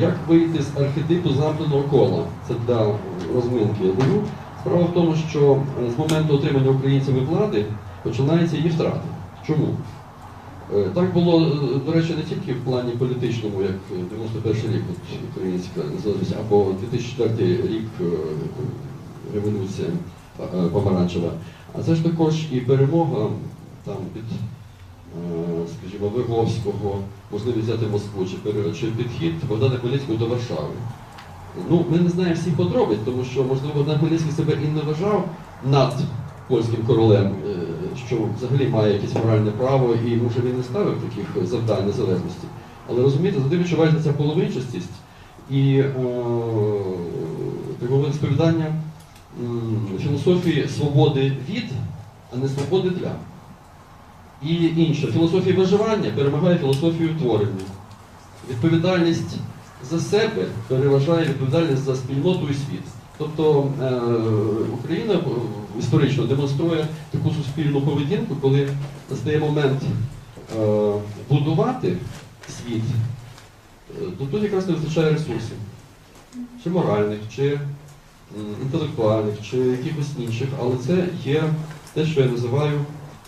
Як вийти з архетипу замкненого кола? Це для розминки я даю. Справа в тому, що е, з моменту отримання українцями влади починається її втрата. Чому? Е, Так було, е, до речі, не тільки в плані політичному, як е, 91 рік українська незалежність, або 2004 рік революція помаранчева, а це ж також і перемога там під, скажімо, Виговського, можливість взяти Москву, чи, чи підхід Богдана Хмельницького до Варшави. Ну, ми не знаємо всіх подробиць, тому що, можливо, Богдан Хмельницький себе і не вважав над польським королем, е, що взагалі має якесь моральне право, і може він не ставив таких завдань незалежності. Але розумієте, завжди відчувається ця половинчастість і е, сповідання філософії свободи від, а не свободи для. І інше, філософія виживання перемагає філософію творення. Відповідальність за себе переважає відповідальність за спільноту і світ. Тобто е, Україна е, історично демонструє таку суспільну поведінку, коли настає момент е, будувати світ, то тут якраз не вистачає ресурсів, чи моральних, чи інтелектуальних, чи якихось інших, але це є те, що я називаю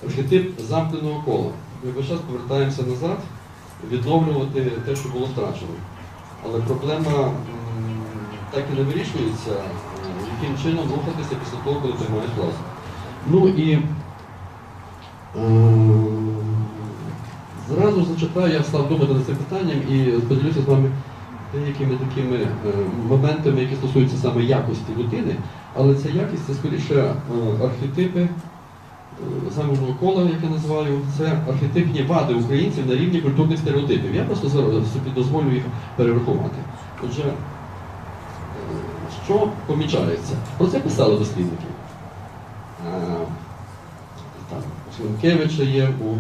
архетип замкненого кола. Ми весь час повертаємося назад, відновлювати те, що було втрачено. Але проблема так і не вирішується, яким чином рухатися після того, коли ти маєш власну. Ну і е, зразу зачитаю, я став думати над цим питанням і поділюся з вами деякими такими е, моментами, які стосуються саме якості людини, але ця якість це скоріше е, архетипи. Е, Самого кола, як я називаю, це архетипні вади українців на рівні культурних стереотипів. Я просто собі дозволю їх перерахувати. Отже, е, що помічається? Про це писали дослідники. Е, у Шленкевича є, у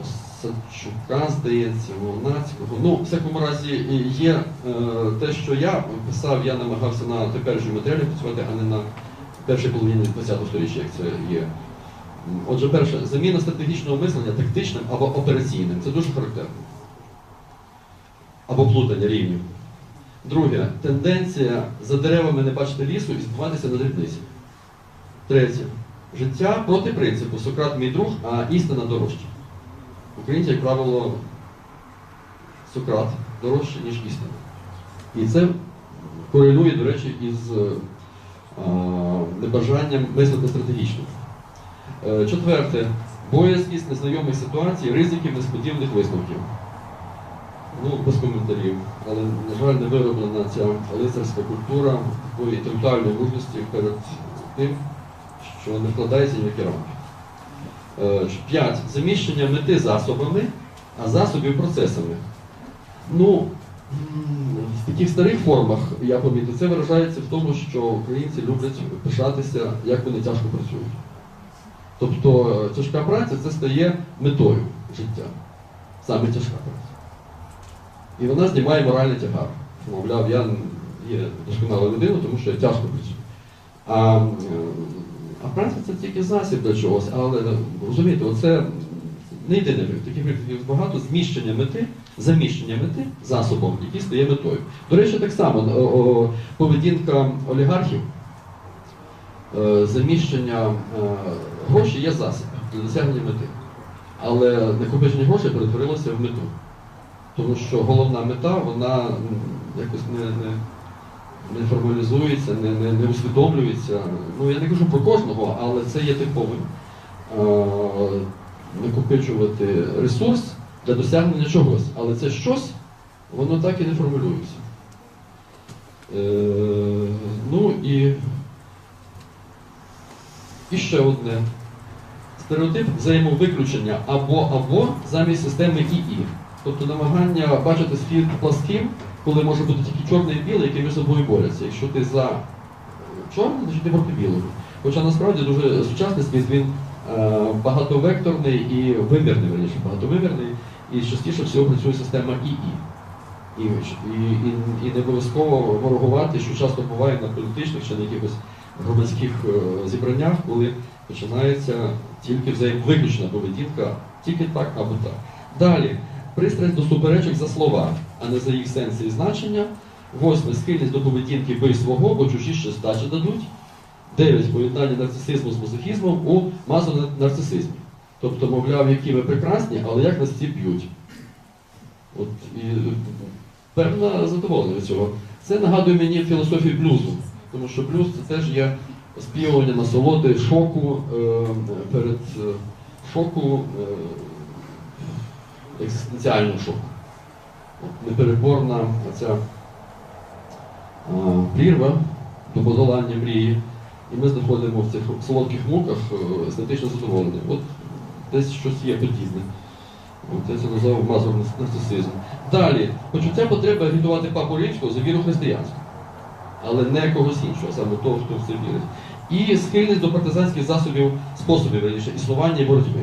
Осадчука, здається, у Лунацького. Ну, в всякому разі, є е, те, що я писав, я намагався на теперішньому матеріалі працювати, а не на першій половині ХХ століття, як це є. Отже, перше, заміна стратегічного мислення тактичним або операційним. Це дуже характерно. Або плутання рівнів. Друге, тенденція за деревами не бачити лісу і збиватися на дрібниці. Третє. Життя проти принципу Сократ мій друг, а істина дорожча. Українці, як правило, Сократ дорожче, ніж істина. І це корелює, до речі, із е, а, небажанням мислити стратегічно. Е, Четверте. Боязкість незнайомих ситуацій, ризиків, несподіваних висновків. Ну, без коментарів. Але, на жаль, не вироблена ця лицарська культура такої інтелектуальної мужності перед тим, що не вкладається ні в які рамки. Е, П'ять. Заміщення мети засобами, а засобів процесами. Ну, в таких старих формах, я помітив, це виражається в тому, що українці люблять пишатися, як вони тяжко працюють. Тобто е, тяжка праця це стає метою життя. Саме тяжка праця. І вона знімає моральний тягар. Мовляв, я є досконала людина, тому що я тяжко працюю. А, е, а праця це тільки засіб для чогось, але розумієте, оце не гріх. Таких гріхів багато зміщення мети, заміщення мети засобом, який стає метою. До речі, так само поведінка олігархів, е, заміщення е, грошей є засіб для досягнення мети. Але накопичення грошей перетворилося в мету. Тому що головна мета, вона якось не, не, не формалізується, не, не, не усвідомлюється. Ну, я не кажу про кожного, але це є типовим. Е, накопичувати ресурс для досягнення чогось. Але це щось, воно так і не формулюється. Е, ну і, і ще одне. Стереотип взаємовиключення або-або замість системи ІІ. Тобто намагання бачити світ пласким, коли може бути тільки чорне і біле, які між собою борються. Якщо ти за чорне, значить ти проти білого. Хоча насправді дуже сучасний світ, він е, багатовекторний і вимірний, верніше, багатовимірний, і частіше всього працює система ІІ. І, і, і, і не обов'язково ворогувати, що часто буває на політичних чи на якихось громадських е, зібраннях, коли починається тільки взаємовиключна поведінка, тільки так або так. Далі, пристрасть до суперечок за слова. а не за їх сенси і значення. Восьме схильність до поведінки бий свого, бо чужі ще здачі дадуть. Дев'ять поєднання нарцисизму з мазохізмом у мазонарцисизмі. Тобто, мовляв, які ми прекрасні, але як нас ці б'ють. От, певна задоволення цього. Це нагадує мені філософію блюзу, тому що блюз це теж є співування насолоди, шоку е, перед е, шоку, е, екзистенціального шоку. Непереборна ця прірва до подолання мрії, і ми знаходимо в цих солодких муках е, естетичне задоволення. От десь щось є подібне. От я це назвав мазурний нарцисизм. Далі, почуття потреби агітувати папу римського за віру християнську, але не когось іншого, саме того, хто в це вірить. І схильність до партизанських засобів, способів раніше, існування і боротьби.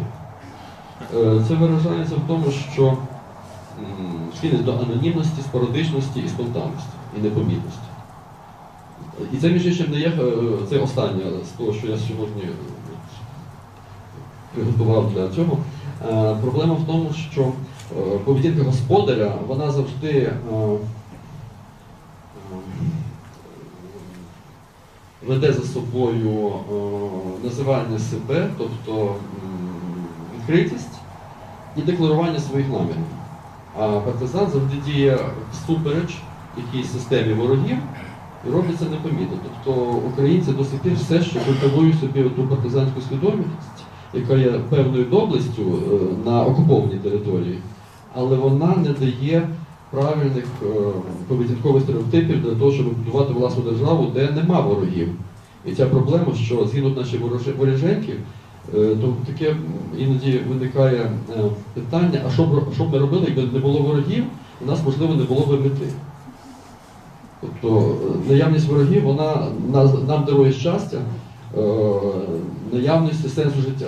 Е, Це виражається в тому, що схильність до анонімності, спорадичності і спонтанності, і непомітності. І це, між іншим, не є е, це останнє з того, що я сьогодні е, приготував для цього. Проблема в тому, що поведінка господаря, вона завжди е, е, веде за собою е, називання себе, тобто відкритість і декларування своїх намірів. А партизан завжди діє всупереч якійсь системі ворогів і робить це непомітно. Тобто українці до сих пір все ще культивують собі ту партизанську свідомість, яка є певною доблестю е, на окупованій території, але вона не дає правильних е, поведінкових стереотипів для того, щоб будувати власну державу, де нема ворогів. І ця проблема, що згинуть наші воріженьки, е, то таке іноді виникає е, питання, а що б, що б ми робили, якби не було ворогів, у нас, можливо, не було би мети. Тобто наявність ворогів, вона нам дарує щастя, наявності сенсу життя.